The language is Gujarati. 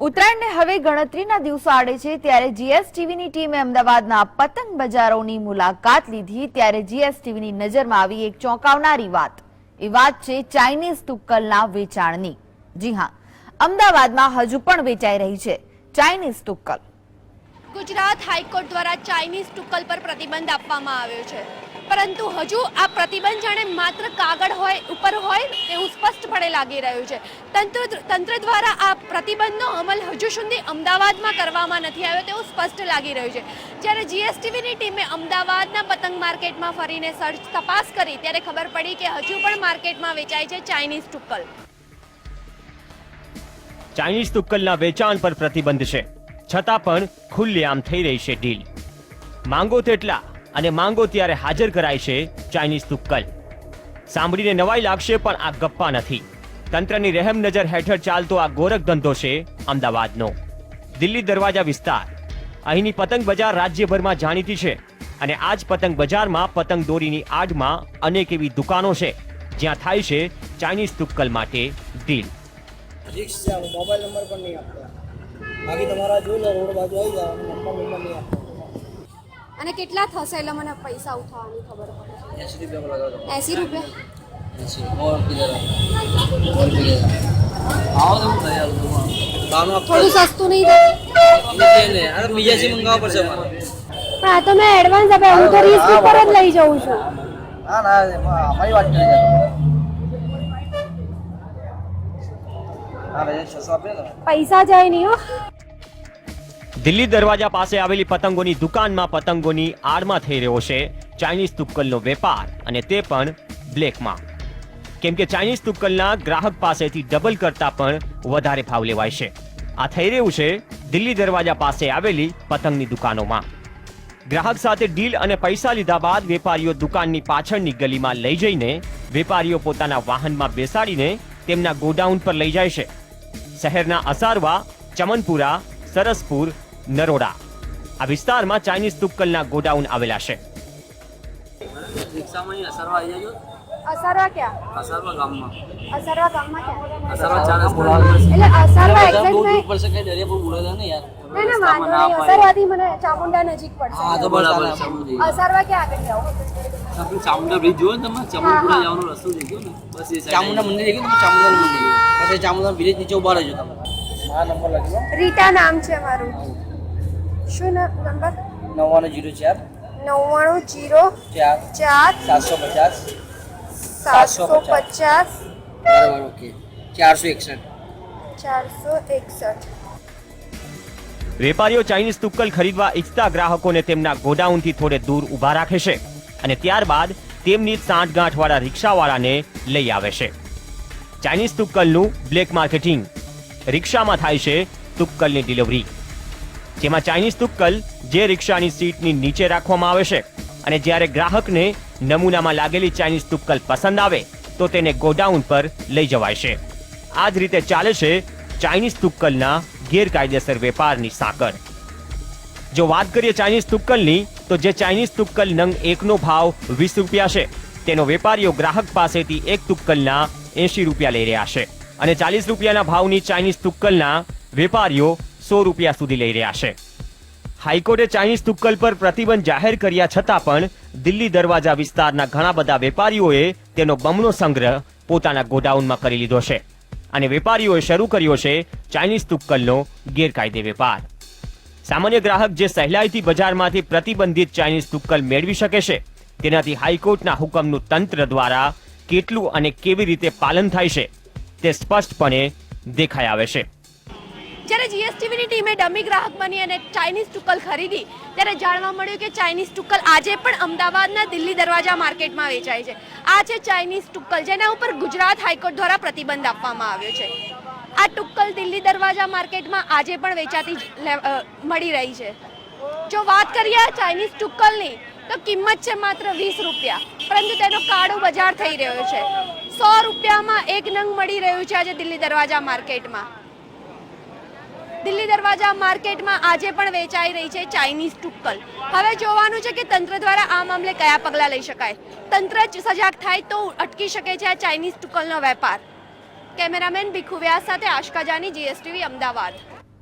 ઉત્તરાયણને હવે ગણતરીના દિવસો આડે છે, ત્યારે જીએસટીવીની ટીમે અમદાવાદના પતંગ બજારોની મુલાકાત લીધી, ત્યારે જીએસટીવીની નજરમાં આવી એક ચોંકાવનારી વાત. એ વાત છે ચાઇનીઝ તુક્કલના વેચાણની. જી હા, અમદાવાદમાં હજુ પણ વેચાઈ રહી છે ચાઇનીઝ તુક્કલ. ગુજરાત હાઈકોર્ટ દ્વારા ચાઇનીઝ ટુક્કલ પર પ્રતિબંધ આપવામાં આવ્યો છે. પરંતુ હજુ આ પ્રતિબંધ જાણે માત્ર કાગળ હોય, ઉપર હોય, તેવું સ્પષ્ટપણે લાગી રહ્યું છે. તંત્ર તંત્ર દ્વારા આ પ્રતિબંધનો અમલ હજુ સુધી અમદાવાદમાં કરવામાં નથી આવ્યો તેવું સ્પષ્ટ લાગી રહ્યું છે. જ્યારે જીએસટીવીની ટીમે અમદાવાદના પતંગ માર્કેટમાં ફરીને સર્ચ તપાસ કરી, ત્યારે ખબર પડી કે હજુ પણ માર્કેટમાં વેચાય છે ચાઇનીઝ ટુક્કલ ચાઇનીઝ તુક્કલના વેચાણ પર પ્રતિબંધ છે. છતાં પણ ખુલ્લેઆમ થઈ રહી છે ડીલ. માંગો તેટલા અને માંગો ત્યારે હાજર કરાય છે ચાઇનીઝ તુક્કલ. સાંભળીને નવાઈ લાગશે પણ આ ગપ્પા નથી. તંત્રની રહેમ નજર હેઠળ ચાલતો આ ગોરખ ધંધો છે અમદાવાદનો. દિલ્હી દરવાજા વિસ્તાર. અહીંની પતંગ બજાર રાજ્યભરમાં જાણીતી છે અને આ જ પતંગ બજારમાં પતંગ દોરીની આડમાં અનેક એવી દુકાનો છે જ્યાં થાય છે ચાઇનીઝ તુક્કલ માટે ડીલ મોબાઈલ નંબર પણ નહીં આપતા. બાકી તમારા જોઈ લો રોડ બાજુ આવી જાવ નંબર નહીં આપતો અને કેટલા થશે એટલે મને પૈસા ઉઠાવવાની ખબર પડે. એસી રૂપિયા એસી રૂપિયા? એસી ઓર કિધર ઓર કિધર આવો તો થોડું સસ્તું નહીં થાય બીજાથી મંગાવવા પડશે મેં એડવાન્સ આપે. હું તો રિસ્ક ઉપર જ લઈ જઉં છું. ના ના અમારી વાત કરી હા ભાઈ છસો આપે ને. પૈસા જાય નહીં હો. દિલ્હી દરવાજા પાસે આવેલી પતંગોની દુકાનમાં પતંગોની આડમાં થઈ રહ્યો છે. ચાઇનીઝ તુક્કલનો વેપાર અને તે પણ બ્લેકમાં. કેમ કે ચાઇનીઝ તુક્કલના ગ્રાહક પાસેથી ડબલ કરતા પણ વધારે ભાવ લેવાય છે. આ થઈ રહ્યું છે દિલ્હી દરવાજા પાસે આવેલી પતંગની દુકાનોમાં. ગ્રાહક સાથે ડીલ અને પૈસા લીધા બાદ વેપારીઓ દુકાનની પાછળની ગલીમાં લઈ જઈને વેપારીઓ પોતાના વાહનમાં બેસાડીને તેમના ગોડાઉન પર લઈ જાય છે. શહેરના અસારવા, ચમનપુરા, સરસપુર નરોડા. આ વિસ્તારમાં ચાઇનીઝ તુક્કલના ગોડાઉન આવેલા છે. રિક્ષામાં અસરવા આવી જાજો અસરવા ક્યાં? અસરવા ગામમાં. અસરવા ગામમાં ક્યાં? અસરવા ચાર રસ્તા એટલે અસરવા એક્ઝેક્ટ દૂર મેં દૂર પડશે કઈ દરિયા પર બોલાતા ને યાર? ના ના વાંધો નહીં. અસરવાથી મને ચામુંડા નજીક હા તો બરાબર અસરવા ક્યાં આગળ જાઓ? આપણે ચામુંડા બ્રિજ જોયો તમે? ચામુંડા જવાનો રસ્તો દેખ્યો ને? બસ એ ચામુંડા મંદિર દેખ્યું તમે? ચામુંડા મંદિર. પછી ચામુંડા બ્રિજ નીચે ઊભા રહેજો તમે. મારા નંબર લખજો રીટા નામ છે મારું શું નંબર? નવ્વાણું જીરો ચાર. નવ્વાણું જીરો ચાર. ચાર. સાતસો પચાસ. સાતસો પચાસ. બરાબર ઓકે. ચારસો એકસઠ. ચારસો એકસઠ. વેપારીઓ ચાઇનીઝ તુક્કલ ખરીદવા ઈચ્છતા ગ્રાહકોને તેમના ગોડાઉનથી થોડે દૂર ઊભા રાખે છે અને ત્યારબાદ તેમની સાંઠગાંઠવાળા રિક્ષાવાળાને લઈ આવે છે. ચાઇનીઝ તુક્કલનું બ્લેક માર્કેટિંગ રિક્ષામાં થાય છે તુક્કલની ડિલિવરી. જેમાં ચાઇનીઝ તુક્કલ જે રિક્ષાની સીટની નીચે રાખવામાં આવે છે અને જ્યારે ગ્રાહકને નમૂનામાં લાગેલી ચાઇનીઝ તુક્કલ પસંદ આવે તો તેને ગોડાઉન પર લઈ જવાય છે. આ જ રીતે ચાલે છે ચાઇનીઝ તુક્કલના ગેરકાયદેસર વેપારની સાંકળ જો વાત કરીએ ચાઇનીઝ તુક્કલની, તો જે ચાઇનીઝ તુક્કલ નંગ એકનો ભાવ વીસ રૂપિયા છે, તેનો વેપારીઓ ગ્રાહક પાસેથી એક તુક્કલના એંશી રૂપિયા લઈ રહ્યા છે. અને ચાલીસ રૂપિયાના ભાવની ચાઇનીઝ તુક્કલના વેપારીઓ સો રૂપિયા સુધી લઈ રહ્યા છે. હાઈકોર્ટે ચાઇનીઝ તુક્કલ પર પ્રતિબંધ જાહેર કર્યા છતાં પણ દિલ્હી દરવાજા વિસ્તારના ઘણા બધા વેપારીઓએ તેનો બમણો સંગ્રહ પોતાના ગોડાઉનમાં કરી લીધો છે અને વેપારીઓએ શરૂ કર્યો છે ચાઇનીઝ તુક્કલનો ગેરકાયદે વેપાર. સામાન્ય ગ્રાહક જે સહેલાઈથી બજારમાંથી પ્રતિબંધિત ચાઇનીઝ તુક્કલ મેળવી શકે છે, તેનાથી હાઈકોર્ટના હુકમનું તંત્ર દ્વારા કેટલું અને કેવી રીતે પાલન થાય છે તે સ્પષ્ટપણે દેખાઈ આવે છે. જ્યારે જીએસટીવીની ટીમે ડમી ગ્રાહક બની અને ચાઇનીઝ ટુક્કલ ખરીદી, ત્યારે જાણવા મળ્યું કે ચાઇનીઝ ટુક્કલ આજે પણ અમદાવાદના દિલ્હી દરવાજા માર્કેટમાં વેચાય છે. આ છે ચાઇનીઝ ટુક્કલ જેના ઉપર ગુજરાત હાઈકોર્ટ દ્વારા પ્રતિબંધ આપવામાં આવ્યો છે. આ ટુક્કલ દિલ્હી દરવાજા માર્કેટમાં આજે પણ વેચાતી મળી રહી છે. જો વાત કરીએ આ ચાઇનીઝ ટુક્કલની તો કિંમત છે માત્ર વીસ રૂપિયા, પરંતુ તેનો કાળો બજાર થઈ રહ્યો છે. સો રૂપિયામાં એક નંગ મળી રહ્યું છે આજે દિલ્હી દરવાજા માર્કેટમાં. દિલ્હી દરવાજા માર્કેટમાં આજે પણ વેચાઈ રહી છે ચાઇનીઝ ટુક્કલ. હવે જોવાનું છે કે તંત્ર દ્વારા આ મામલે કયા પગલાં લઈ શકાય? તંત્ર જ સજાગ થાય તો અટકી શકે છે આ ચાઇનીઝ ટુક્કલનો વેપાર. કેમેરામેન ભીખુ વ્યાસ સાથે આશકા જાની, જીએસટીવી, અમદાવાદ.